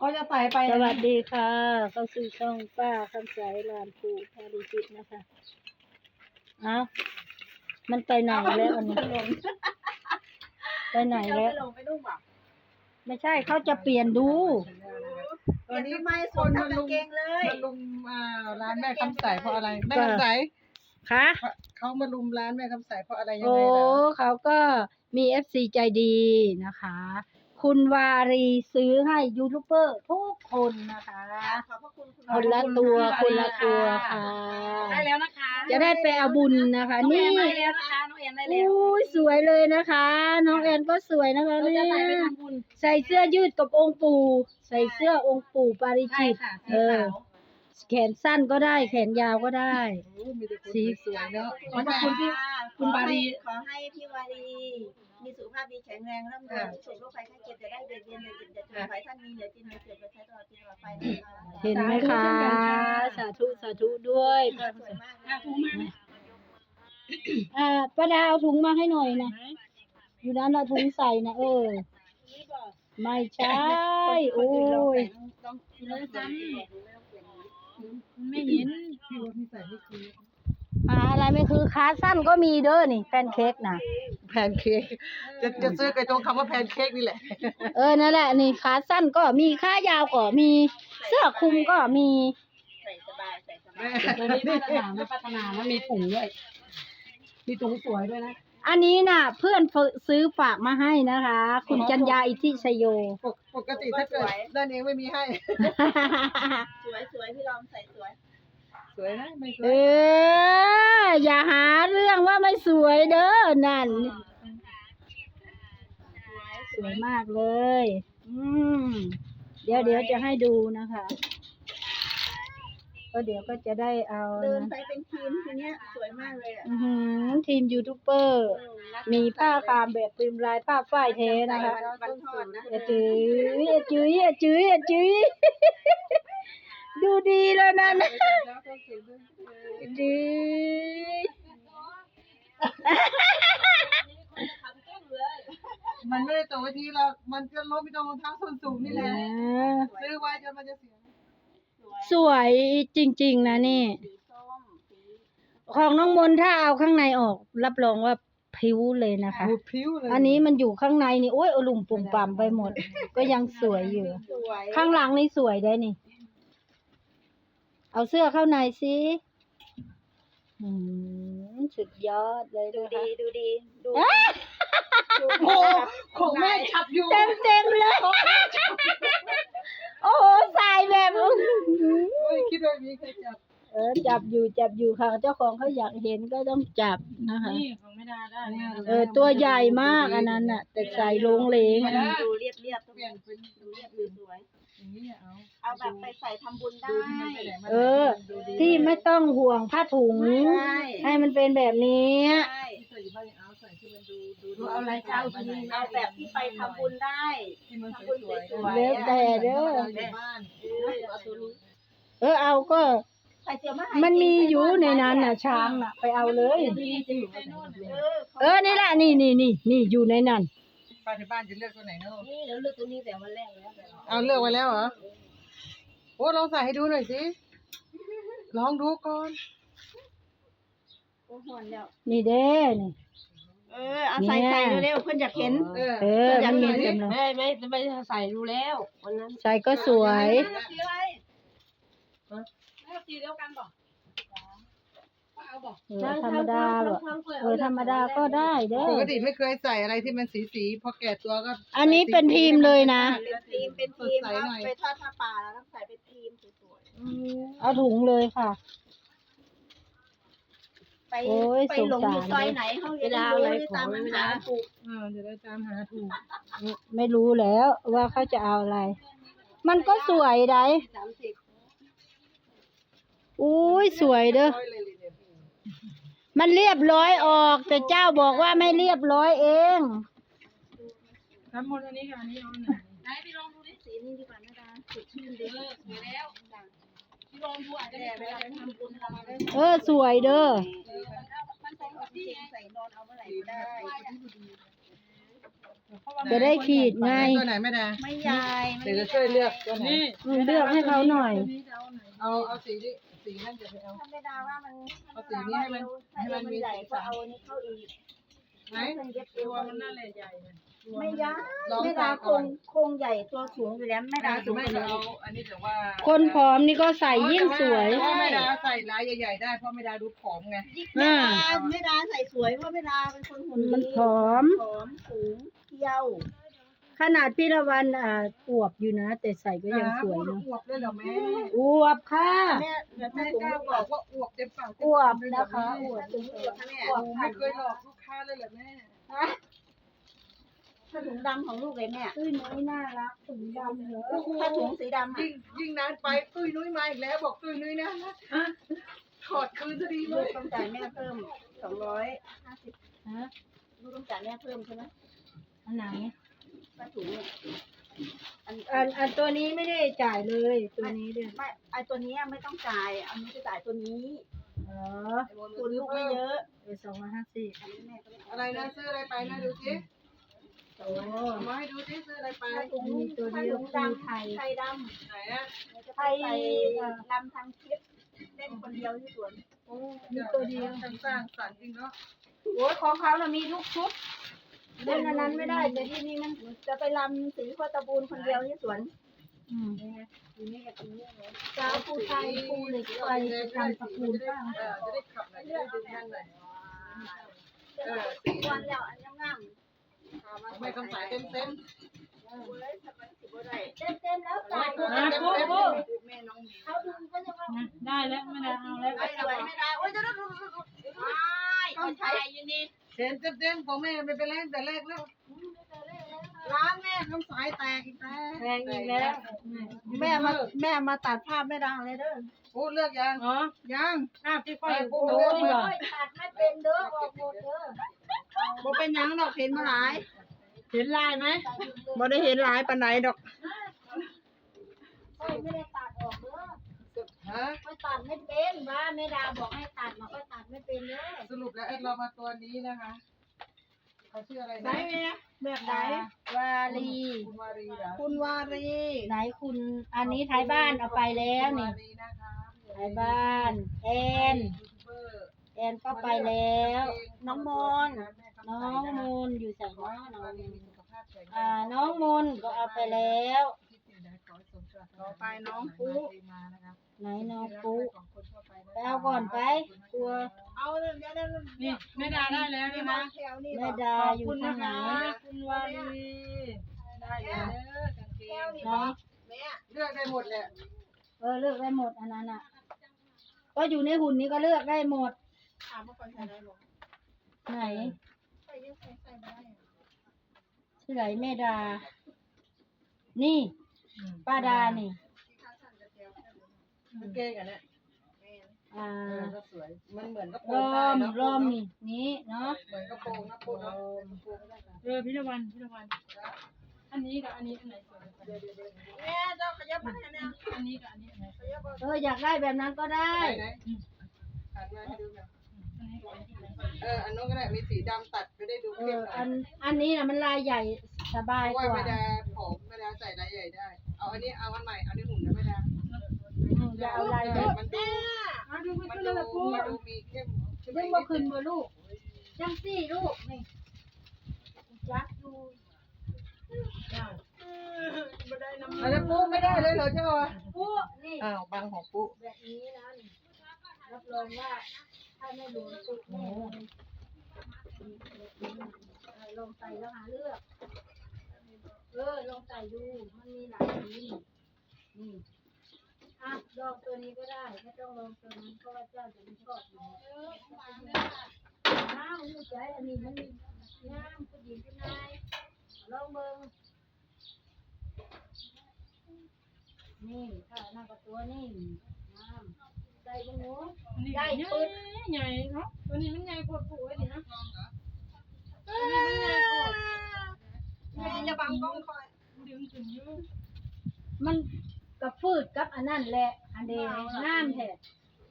ก็จะใส่ไปสวัสดีค่ะ เข้าสู่ช่องป้าคำใสลานปูพาดิจิตนะคะเอ้ามันไปไหนแล้วอันนี้ไปไหนแล้วลงไปนุ่งบ่ะไม่ใช่เขาจะเปลี่ยนดูตอนนี้ทำไมคสวนนทำมาลุกางมเกงเลยมาลุมอ่าร้านแม่คำใสเพราะอะไรแม่คำใสค่ะเขามาลุมร้านแม่คำใสเพราะอะไรยังโอ้ไงล่ะเขาก็มีเอฟซีใจดีนะคะ คุณวารีซื้อให้ยูทูบเบอร์ทุกคนนะคะ ขอบพระคุณคุณคนละตัวคนละตัวค่ะ ได้แล้วนะคะจะได้ไปเอาบุญนะคะน้องนี่แอนได้แล้วนะคะน้องแอนได้แล้วอุ้ยสวยเลยนะคะ น้องแอนก็สวยนะคะเราเนี่จะยใส่ไปทำบุญใส่เสื้อยืดกับองค์ปู่ ใส่เสื้อองค์ปู่ปาริใช่จิตค่ะเออแขนสั้นก็ได้ แขนยาวก็ได้โอ้มีแต่คนสีสวยๆเนาะขอบพระคุณพี่ คุณวารี ขอให้พี่วารีมีสุขภาพดีแข็งแรงร่ำรวยสุขโรคภัยไข้เจ็บจะได้เบียดเบียนเบียดเบียนจะถูกไฟท่านมีเหลือกินเหลือเก็บไปใช้ตลอดปีตลอดไปนะคะเห็นไหมคะ สาธุ สาธุด้วยสวยมากเลยอะถูกมากไหมอ่าป้าดาเอาถุงมาให้หน่อยนะ อยู่นั้นเอาถุงใส่นะเออ ไม่ใช่ โอ้ยเลยซ้ำไม่เห็น พี่ว่าพี่ใส่ไม่คือ อ่าอะไรไม่คือขาสั้นก็มีเด้อนี่แพนเค้กนะแพนเค้กจะจะซื้อไอ้ตรงคำว่าแพนเค้กนี่แหละ เออนั่นแหละนี่ขาสั้นก็มีขายาวก็มี เสื้อคลุมก็มีใส่สบายใส่สบายแม่ตัวนี้มาตรฐานไม่พัฒนาแล้วมีถุงด้วย มีถุงสวยด้วยนะอันนี้น่ะเพื่อนซื้อฝากมาให้นะคะ คุณจัญญาอิทธิชโย ปกปกติถ้าเกิดด้านเองไม่มีให้ สวยสวยพี่ลองใส่สวย สวยนะไม่สวเอยอ อย่าหาเรื่องว่าไม่สวยเด้อนั่น สวยมากเลย อืม เดี๋ยวเดี๋ยวจะให้ดูนะคะ ก็เดี๋ยวก็จะได้เอาเดินนะไปเป็นทีมทีเนี้ยสวยมากเลยอะอื้อหือทีมยูทูบเบอร์ มีผ้าคามแบบปริมลายผ้าฝ้ายเทนะคะ วันทอดนะ เอะจื้อเอะจื้อเอะจื้อเอะจื้อ ดูดีแล้วนั่นดีมันไม่ได้ตกไปทีเรามันจะล้มไปตรงรองเท้าส้นสูงนี่แหละอ่าซื้อไว้จนมันจะเสียสวยจริง ๆ นะนี่สีส้มสีของน้องมนต์ถ้าเอาข้างในออก รับรองว่าพริ้วเลยนะคะโอ้พริ้วเลยอันนี้มันอยู่ข้างในนี่โอ้ยอลุ่มปุ่มปั่มไปหมด ก็ยังสวยอยู่สวยข้างหลังนี่สวยได้นี่ เอาเสื้อเข้าในสิอืมสุดยอดเลยดูนะคะดีดูดีดูอ๊ะดูโอ้ของแม่ชับอยู่เต็มเต็มๆเลย โอ้โหใส่แบบอื้อหือเฮ้ยคิดว่ามีใครจับเออจับอยู่จับอยู่ค่ะ เจ้าของเขาอยากเห็นก็ต้องจับนะคะนี่ของไม่ได้ได้เนี่ยเออตัวใหญ่มากอันนั้นน่ะ แต่ใส่ลงเหลงดูเรียบเรียบเปลี่ยนเป็นดูเรียบสวยอย่างนี้ เอาเอาแบบไปใส่ทำบุญได้ดูที่มันไปไหนมาไหนเออ ที่ไม่ต้องห่วงผ้าถุงใช่ให้มันเป็นแบบนี้ ใช่ที่ใส่อยู่บ้านเอาใส่ที่มันดูดูดูเอาอะไรเจ้าตัวนี้เอาแบบที่ไปทำบุญได้ที่มันทำบุญสวยสๆวยแล้วแต่เด้ออยู่บ้านเอาตัวนี้เออเอาก็ ใส่เสื้อมามันมีอยู่ในนั้นน่ะ ช้างน่ะ ไปเอาเลย เออเออนี่แหละนี่นี่นี่นี่อยู่ในนั้นป้าที่บ้านจะเลือกตัวไหนเนาะนี่แล้วเลือกตัวนี้แต่วันแรกแล้วเอาเลือกไว้แล้วเหรอ โอ้ลองใส่ให้ดูหน่อยสิ ลองดูก่อน โอ้โหแล้ว นี่เด้นี่ เออเอาใส่ใส่เร็วๆเพื่อนอยากเห็น เออเออมันมีกำลังไม่ไม่ไม่ใส่ดูแล้ววันนั้น ใส่ก็สวย สีอะไรสีเดียวกันบอกเอาบอก เออ ธรรมดาหรอกเออธรรมดาก็ได้เด้ปกอติไม่เคยใส่อะไรที่มันสีสีๆพอแก่ตัวก็อันนี้เป็นทีมเลยนะ เป็นทีมเป็นทีมสดใสแล้วหน่อยไปทอดผ้าป่าแล้วต้องใส่เป็นทีมสวยเอาถุงเลยค่ะๆไปโอ้ยไปหลงอยู่สงสารซอยไหนเขาเรียนรู้ได้ตามมันหาถูกเออจะได้ตามหาถูกไม่รู้แล้วว่าเขาจะเอาอะไร มันก็สวยได้สามสิบอุ้ยสวยเด้อ มันเรียบร้อยออก แต่เจ้าบอกว่าไม่เรียบร้อยเองทั้งหมดอันนี้กับอันนี้เอาไหนไหนพี่ลองดูดิสีนี้ดีกว่านะดาสดชื่นเอดีอสวยแล้วพี่ลองดูอาจจะแต่ได้เวลาไปทำบุญเราได้เออสวยเด้อมันใส่ออกเกงใส่นอนเอาเมื่อไหร่ก็ได้จะได้ขีดไงตัวไหนไม่ได้ไม่ยายเดี๋ยวจะช่วยเลือกตัวไหนอืมเลือกให้เขาหน่อยเอาเอาสีนี้ สีนั่นจะไปเอา ถ้าไม่ได้ว่ามันเอาสีนี้ให้มันให้มันมีใหญ่สีก็สันเอาอันนี้เข้าอีกไหนมันเย็บเอวมันน่าเลยใหญ่เลยไม่ยากลองไม่ใส่ดาก่อนโครงโครงใหญ่ตัวสูงอยู่แล้วไม่ดาสูงไม่กว่าจะนี้เอาอันนี้แต่ว่าคนผอมนี่ก็ใส่ยิ่งสวย เพราะไม่ดาใส่ลายใหญ่ๆได้เพราะไม่ดาดูผอมไงไม่ดาไม่ดาใส่สวยเพราะไม่ดาเป็นคนหุ่นมันดีผอม ผอมสูงเที่ยว ขนาดพี่ละวันอ่าอวบอยู่นะ แต่ใส่ก็ยังสวยพูดเนาะอวบเลยเหรอแม่อวบค่ะแม่แบบแม่แม่กล้าสูงบอกว่าอวบเต็มปากอวบนะคะอวบสูงอยู่ค่ะแม่โอ้ไม่เคยหลอกลูกค้าเลยเหรอแม่ถ้าถุงดำของลูกเลยแม่ตุ้ยน้อยน่ารักถุงดำเหรอถ้าถุงสีดำยิ่งยิ่งนานไปตุ้ยนุ้ยมาอีกแล้วบอกตุ้ยนุ้ยนะถอดคืนจะดีเลลูกยต้องจ่ายแม่เพิ่มสองร้อยห้าสิบฮะลูกต้องจ่ายแม่เพิ่มใช่ไหมอันไหน ถ้าถุงอันอันอันตัวนี้ไม่ได้จ่ายเลยตัวนี้เด้อไม่ไอตัวนี้ไม่ต้องจ่ายอันนี้จะจ่ายตัวนี้เอ๋อคุณลูกไม่เยอะเออสองร้อยห้าสิบอะไรนะซื้ออะไรไปนะดูสิโอ้มาให้ดูสิซื้ออะไรไปถุงมีตัวเดียวถ้ถุงคือไทยไทยดไหนอะไปใส่ลำทำคลิปเล่นคนเดียวที่สวนโอ้มีตัวเดียวสร้างสรรค์จริงเนาะโอ้ยของเขาเรามีทุกชุด เล่นอันนั้นไม่ได้แต่ที่นี่มันจะไปลำสีโคตรบูนคนเดียวที่สวนอืมจะเอาภูไทยภูเหล็กไฟจะได้ตะกูลบ้างจะได้ขับหน่อยจะได้ดึงนั่นหน่อยเออวันแล้วอันยังงามไม่คำสายเต็มเต็มเต็มเต็มแล้วจ่ายเต็มเต็มแม่เขาดึงก็จะว่าได้แล้วไม่ได้เอาแล้วไม่ได้โอ้ยจะดูต้องใช้อยู่นี่ เต็มเต็มเต็มของแม่ไม่เป็นไรแต่แรกแล้ว ร้านแม่คำสายแตกอีกแล้วแพงอีกแล้วแม่มาแม่มาตัดภาพไม่ดังเลยเด้อพูดเลือกยังอ๋อยังภาพที่ค่อยพูโอ้ดเลือกนี่เหรอตัดไม่เป็นเด้อออกหมดเด้อบ่เป็นยังดอกเห็นมาหลาย เห็นลายไหมบ่ได้เห็นหลายปานไหนดอกค่อยไม่ได้ตัดออกเด้อ ฮะค่อยตัดไม่เป็นว่าแม่ดาบอกให้ตัดมาค่อยตัดไม่เป็นเด้อสรุปแล้วเรามาตัวนี้นะคะเขาชื่ออะไรไหนนะแม่แบบไหน วาลี คุณวารีเหรอคุณวารีไหนคุณ อันนี้ท้ายบ้านเอาไปแล้วนี่วารีนะคะท้ายบ้าน แอน ยูทูบเบอร์แอนก็ไปแล้ว น้องมนน้องมูลอยู่ใส่น้องน้องวารีมูลมีสุขภาพแข็งแรงอ่า น้องมูลก็เอาไปแล้ว ต่อไปน้องปุ๊มานะคะไหนน้องปุ๊ของคนทั่วไปนะไปเอาก่อนไปกลัว เอาเลยเดี๋ยวเดี๋ยวนี่แม่ดาได้แล้วนี่นะแถวนี่แม่ดาอยู่ทางไหนคุณวารีได้แล้วกางเกงไหนแม่เลือกได้หมดแหละเออเลือกได้หมดอันนั้นอะก็อยู่ในหุ่นนี้ก็เลือกได้หมดถามว่าคนใส่ได้หรอไหนใส่ยังใส่ใส่ได้ชื่อไหนแม่ดา นี่ ป้าดานี่กางเกงอันเนี้ยอ่าเออก็สวย มันเหมือนกระโปรรงได้อมเนาะรอมนี่นี่เนาะเหมือนกระโปรงนะปูเนาะกระโปรงได้ค่ะเออพิรวันพิรวันอันนี้กับอันนี้อันไหนสวยกว่ากันแม่เจ้าขยับมาให้แม่อันนี้กับอันนี้อันไหนสวยกว่ากันเอออยากได้แบบนั้นก็ได้ ไหนๆหันมาให้ดูหน่อยอันนี้กับอันนี้อันไหนเอออันนู้นก็ได้มีสีดำตัดจะได้ดูเอเข้มอหน่อัอยนอันนี้นะมันลายใหญ่สบาเพยราะกว่าว่าไม่ได้ผมไม่ได้ใส่ลายใหญ่ได้ เอาอันนี้เอาอันใหม่เอาในหุ่นนะไม่ได้อืมอย่าเอาลายเล็กมันดูเอาดูมันขึ้นดูเลยละพูมันดูมีเข้มเข้มดึงมาขึ้นบ่ลูกจังสี่ลูกนี่ยักดูอันนี้ปุ๊ไม่ได้เลยเหรอเจ้าอะปุ๊นี่อ้าวบังของปุ๊แบบนี้นะนี่รับรองว่าถ้าไม่หลวมปุ๊แน่เลยเออลองใส่แล้วหาเลือก เออ ลองใส่ดู มันมีหลายสีนี่นี่ อะ ลองตัวนี้ก็ได้ ไม่ต้องลองตัวนั้นเพราะว่าเจ้าจะไม่ชอบอยู่น้ำมันใจอันนี้มันน้ำผู้หญิงผู้นายลองเบิ่งนี่ถ้าหน้ากับตัวนี่น้ำใส่ตรงนู้นอันนี้ใหญ่ใหญ่เนาะ ตัวนี้มันใหญ่กว่าปุ๋ยดินะ แม่จะบังกล้องคอยดึงถึงยืดมันกับฟืดกับอันนั้นแหละ อันเดน้ำแท้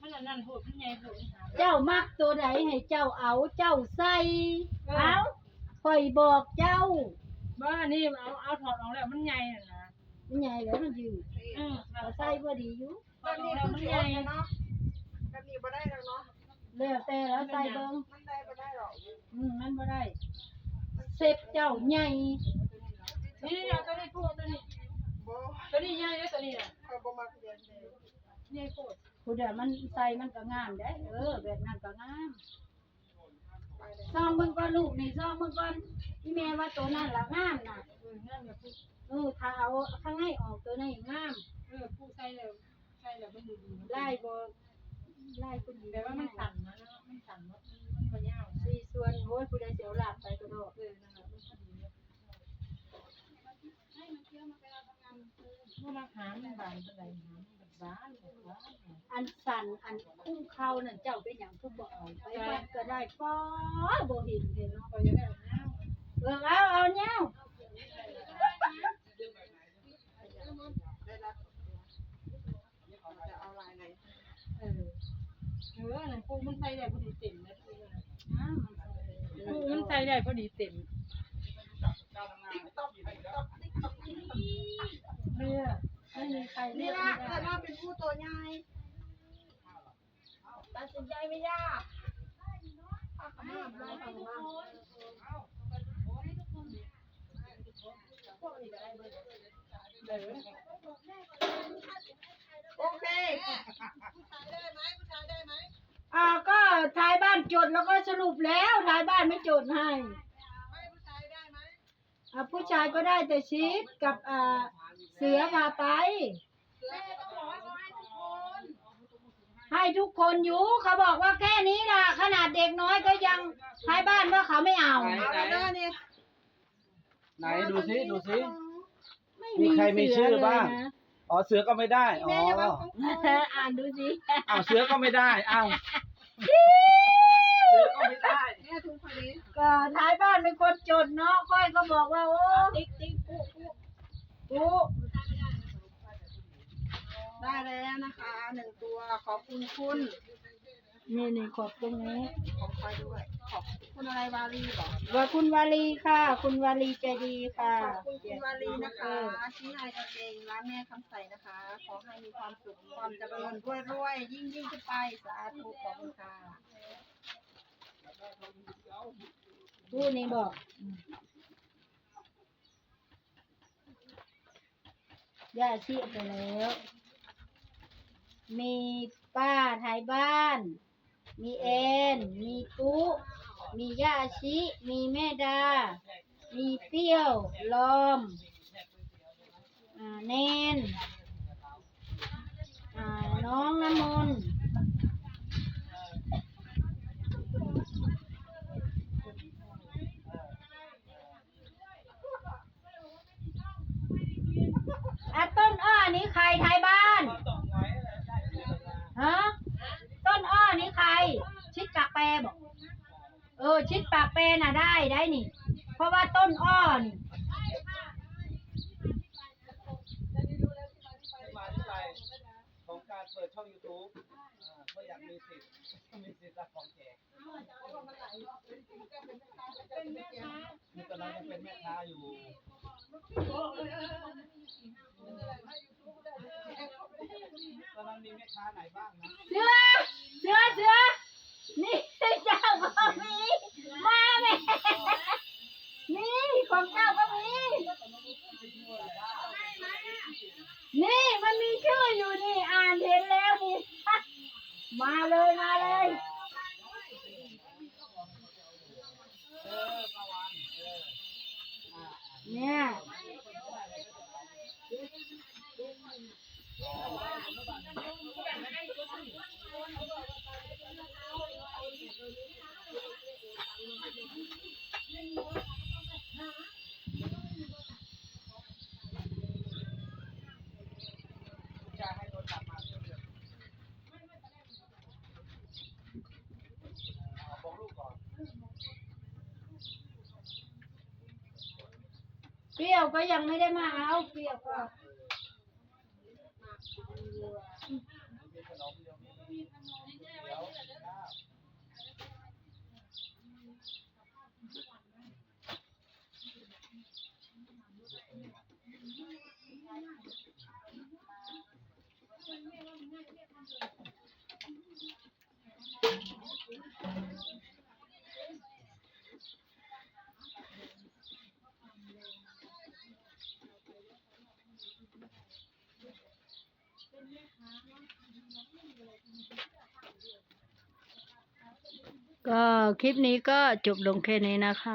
มันอันนั้นโหดมันใหญ่โหดเจ้ามักตัวใดให้เจ้าเอาเจ้าใส่เอาข่อยบอกเจ้าว่านี่เอาเอาถอดออกแล้วมันใหญ่น่ะนะมันใหญ่แล้วมันยืดอืมเอาใส่บ่ดีอยู่ถอดออกแล้วมันใหญ่เนาะกันนี่บ่ได้แล้วเนาะแล้วแต่แล้วใส่เบิ่งมันได้บ่ได้หรอกอืมมันบ่ได้เสร็จเจ้าใหญ่ นี่นี่เอาตัวนี้พูดตัวนี้บ่ตัวนี้ใหญ่แล้วตัวนี้น่ะเขาบ่มักเรียนเลยใหญ่โคตรผู้เดียวมันใส่มันก็งามได้ เออ แบบนั้นก็งามซองมึงก่อนลูกนี่ซองมึงก่อนพี่แม่ว่าตัวนั้นล่ะงามน่ะ เออนั่นแบบพูดเออถ้าเอาข้างในออกตัวนี้งาม เออพูดใส่แล้วใส่แล้วมันดูดีไล่บ่ไล่คุณแต่ว่ามันสั่นนะเนาะมันสั่นเนาะมันมันยาว สี่ส่วนโอ้ยผู้ใดเสียวหลับไปก็โดด เออนั่นแหละมันพอดีเลย เมื่อมาหามันบานเป็นไรหามันบานบานบานอันสั่นอันคุ้มเข้านั่นเจ้าเป็นหยังคือบ่เอาไปวัดก็ได้ป้อบ่เห็นเห็นเนาะก็จะได้เอาเออเอาเอาแนวจะเอาลายไหนเออเออนั่นปูมันใส่ได้พอดีเต็มนะอ้าวมันใส่ปูมันใส่ได้พอดีเต็ม เรือไม่มีใครเลืนี่อกละไม่แต่ได้ว่าเป็นผู้ตัวใหญ่ตัดสินใจไม่ยากโอเค อ่าก็ท้ายบ้านจดแล้วก็สรุปแล้วท้ายบ้านไม่จดให้ อ่าผู้ชายก็ได้แต่ชีสกับอ่าเสือพาไปให้ทุกคนอยู่เขาบอกว่าแค่นี้ล่ะ ขนาดเด็กน้อยก็ยังท้ายบ้านว่าเขาไม่เอา เอาแล้วเด้อนี่ไหนดูซิดูซิไม่มีใครมีชื่อบ้างเสืเลยนะอ๋อเสือก็ไม่ได้อ๋ออ่านดูสิ อ้าวเสือก็ไม่ได้อ้าวเสือก็ไม่ได้ แม่ ทุกคนนี้ก็ท้ายบ้านเป็นคนจดเนาะก้อยก็บอกว่าโอ้ติ๊กติ๊กปุ๊ปุ๊ปุ๊ได้แล้วนะคะหนึ่งตัวขอบคุณคุณนี่นี่ขอบตรงนี้ของใครด้วยขอบคุณอะไรวารีบอกว่าคุณวาลีค่ะ คุณวาลีใจดีค่ะขอบคุณคุณวารีนะคะที่นายกางเกงร้านแม่คำใสนะคะ ขอให้มีความสุขความเจริญรวยรวยยิ่งยิ่งขึ้นไปสาธุขอบคุณค่ะ ผู้นี้บอกย่าชีไปแล้ว มีป้าไทยบ้าน มีเอ็น มีปุ๊มีย่าชิมีแม่ดา มีเปี้ยวลอมอเนนน้องน้ำมนต์อะต้นอ้อนี้ใครไทยบ้าน ฮะ ต้นอ้อนี้ใคร ชิดปากแปรบอก เออ ชิดปากแปรน่ะได้ได้นี่ เพราะว่าต้นอ้อนี่ มาที่ไปของการ เปิดช่อง YouTube อ่าก็อยากมีสิทธิ์ มีสิทธิ์รับของแจกเป็นี่ตอนนั้นยังเป็นแม่ค้าอยู่ตอนนั้นมีแม่ค้าไหนบ้างนะเสือเสือเสือนี่เจ้าก็มีมาแม่นี่ของเจ้าก็มีนี่ มาเลยมาเลย ยวก็ยังไม่ได้มาเอาเปรี้ยวก็ ก็คลิปนี้ก็จบลงแค่นี้นะคะ